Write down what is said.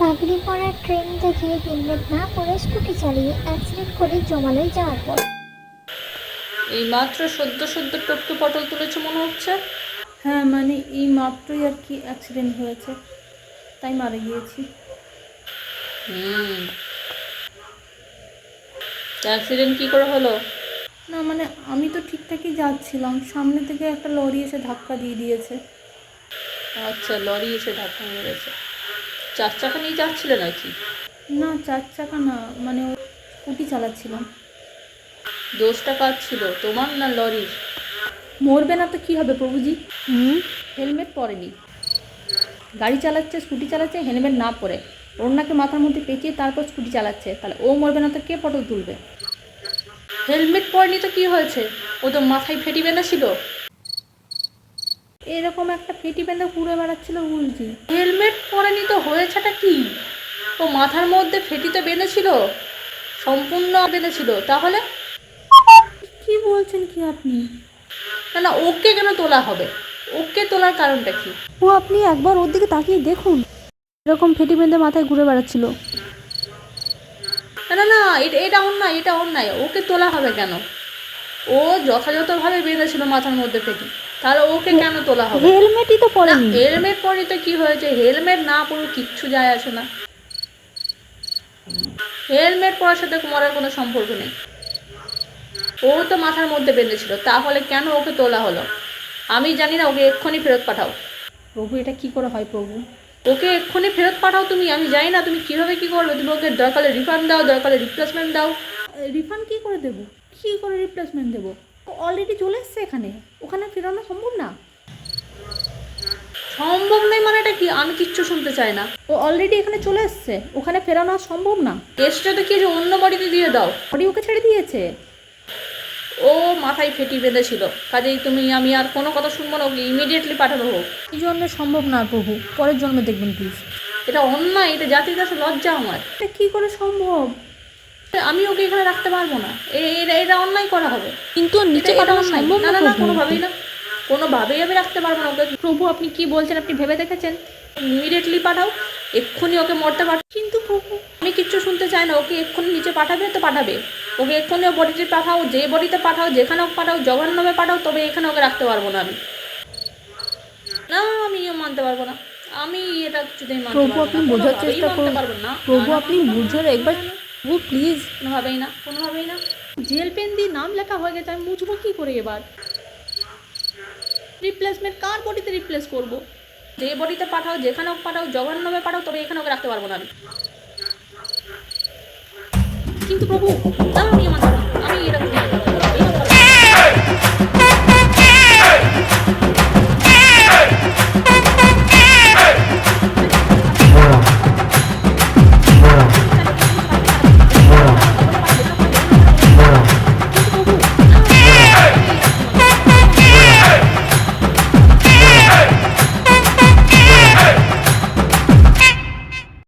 পাগড়ি পরা ট্রেন দেখে হেলমেট না পরে স্কুটি চালিয়ে অ্যাক্সিডেন্ট করে জমালয় যাওয়ার পর। এই মাত্র সদ্য সদ্য টট্টু পটল তুলেছে মনে হচ্ছে? হ্যাঁ মানে এই মাত্রই আর কি অ্যাক্সিডেন্ট হয়েছে। তাই মারা গিয়েছি। হুম। অ্যাক্সিডেন্ট কি করে হলো? না মানে আমি তো ঠিকঠাকই যাচ্ছিলাম। সামনে থেকে একটা লরি এসে ধাক্কা দিয়ে দিয়েছে। আচ্ছা লরি এসে ধাক্কা মেরেছে। চার চাকা নিয়ে যাচ্ছিলে নাকি? না চার চাকা না মানে ও স্কুটি চালাচ্ছিলাম দোষটা কাজ ছিল তোমার না লরির? মরবে না তো কী হবে প্রভুজি? হুম? হেলমেট পরেনি। গাড়ি চালাচ্ছে স্কুটি চালাচ্ছে হেলমেট না পরে। ওনাকে মাথার মধ্যে পেঁচিয়ে তারপর স্কুটি চালাচ্ছে। তাহলে ও মরবে না তো কে ফটো তুলবে? হেলমেট পরেনি তো কি হয়েছে? ও তো মাথায় ফেটি বেঁধেছিল। এরকম একটা ফেটি বেঁধে ঘুরে বেড়াচ্ছিল বলছি হেলমেট পরেনি তো হয়েছেটা কি? ও মাথার মধ্যে ফেটি তো বেঁধেছিল সম্পূর্ণ বেঁধেছিল তাহলে? কি বলছেন কি আপনি? না না ওকে কেন তোলা হবে? ওকে তোলার কারণটা কি? ও আপনি একবার ওর দিকে তাকিয়ে দেখুন। এরকম ফেটি বেঁধে মাথায় ঘুরে বেড়াচ্ছিল। না না না এটা এটা অন্যায় এটা অন্যায়। ওকে তোলা হবে কেন? ও যথাযথভাবে বেঁধেছিল মাথার মধ্যে ফেটি। তাহলে ওকে কেন তোলা হবে? হেলমেটই তো পরেনি। হেলমেট পরে তো কি হয়েছে? হেলমেট না পরে কিচ্ছু যায় আসে না। হেলমেট পরার সাথে কুমারের কোনো সম্পর্ক নেই। ও তো মাথার মধ্যে বেঁধেছিল তাহলে কেন ওকে তোলা হলো? আমি জানি না ওকে এক্ষুনি ফেরত পাঠাও। প্রভু এটা কি করে হয় প্রভু? ওকে এক্ষুনি ফেরত পাঠাও তুমি আমি জানি না তুমি কীভাবে কি করবে। তুমি ওকে দরকারে রিফান্ড দাও দরকারে রিপ্লেসমেন্ট দাও। রিফান্ড কি করে দেবো? কি করে রিপ্লেসমেন্ট দেবো? অলরেডি চলে এসছে এখানে। ওখানে ফেরানো সম্ভব না? সম্ভব নেই মানে এটা কি? আমি কিচ্ছু শুনতে চাই না। ও অলরেডি এখানে চলে এসছে। ওখানে ফেরানো সম্ভব না। কেসটা তো কি যে অন্য বাড়িতে দিয়ে দাও? বডি ওকে ছেড়ে দিয়েছে। ও মাথায় ফেটি বেঁধেছিল। কাজেই তুমি আমি আর কোনো কথা শুনব না ওকে ইমিডিয়েটলি পাঠানো হোক। এই জন্য সম্ভব না প্রভু। পরের জন্মে দেখবেন প্লিজ এটা অন্যায় এটা জাতির কাছে লজ্জা আমার। এটা কী করে সম্ভব? আমি ওকে এখানে রাখতে পারব না। এ- এটা এটা অন্যায় করা হবে। কিন্তু নিচে পাঠানো সম্ভব না না কোনোভাবেই না। কোনোভাবেই আমি রাখতে পারব না ওকে। প্রভু আপনি কি বলছেন? আপনি ভেবে দেখেছেন? ইমিডিয়েটলি পাঠাও। এক্ষুনি ওকে মরতে পাঠাও। কিন্তু প্রভু আমি কিচ্ছু শুনতে চাই না। ওকে এক্ষুনি নিচে পাঠাবে তো পাঠাবে। ওকে এক্ষুনি ও বডিতে পাঠাও যে বডিতে পাঠাও যেখানে ওকে পাঠাও জগন্নামে পাঠাও তবে এখানে ওকে রাখতে পারব না আমি। না আমি ইয়ে মানতে পারব না। আমি এটা কিছুতেই মানতে পারব না। প্রভু আপনি বোঝার চেষ্টা করুন। না। প্রভু আপনি না, না, বুঝার একবার না, প্লিজ কোনোভাবেই না কোনোভাবেই না। জেল পেন দিয়ে নাম লেখা হয়ে গেছে আমি মুছবো কী করে এবার? রিপ্লেসমেন্ট কার বডিতে রিপ্লেস করব? যে বডিতে পাঠাও যেখানে পাঠাও নামে পাঠাও তবে এখানে ওকে রাখতে পারব না আমি। কিন্তু প্রভু না